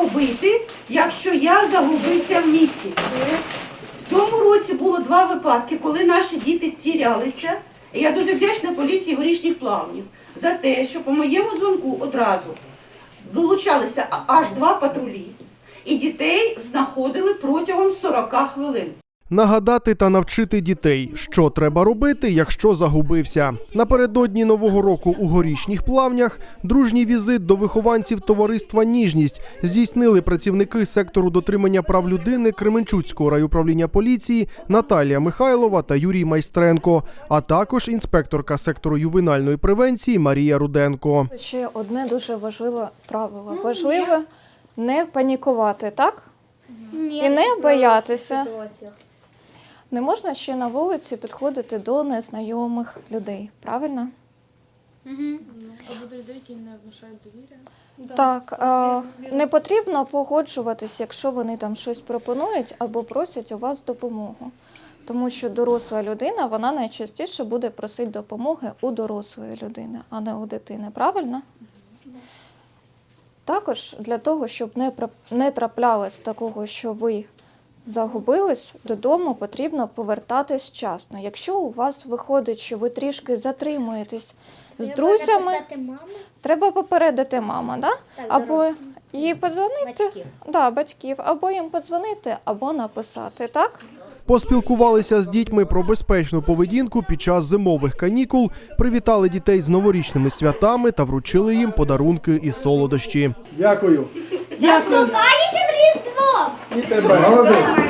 робити, якщо я загубився в місті? В цьому році було два випадки, коли наші діти тірялися. І я дуже вдячна поліції горішніх плавнів за те, що по моєму дзвонку одразу долучалися аж два патрулі. І дітей знаходили протягом 40 хвилин. Нагадати та навчити дітей, що треба робити, якщо загубився. Напередодні нового року у горішніх плавнях дружній візит до вихованців товариства Ніжність здійснили працівники сектору дотримання прав людини Кременчуцького райуправління поліції Наталія Михайлова та Юрій Майстренко, а також інспекторка сектору ювенальної превенції Марія Руденко. Ще одне дуже важливе правило. Важливо не панікувати, так? І не боятися. Не можна ще на вулиці підходити до незнайомих людей, правильно? Або до людей, які не внушають довір'я. Так, е, не потрібно погоджуватись, якщо вони там щось пропонують або просять у вас допомогу. Тому що доросла людина, вона найчастіше буде просити допомоги у дорослої людини, а не у дитини, правильно? Також для того, щоб не, не траплялось такого, що ви загубились, додому потрібно повертатись вчасно. Якщо у вас виходить, що ви трішки затримуєтесь з друзями, написати Треба попередити мама, да? Так, або дорослих. їй подзвонити, батьків. Да, батьків, або їм подзвонити, або написати, так? Поспілкувалися з дітьми про безпечну поведінку під час зимових канікул, привітали дітей з новорічними святами та вручили їм подарунки і солодощі. Дякую. Наступаючим Різдвом! І тебе, молодець.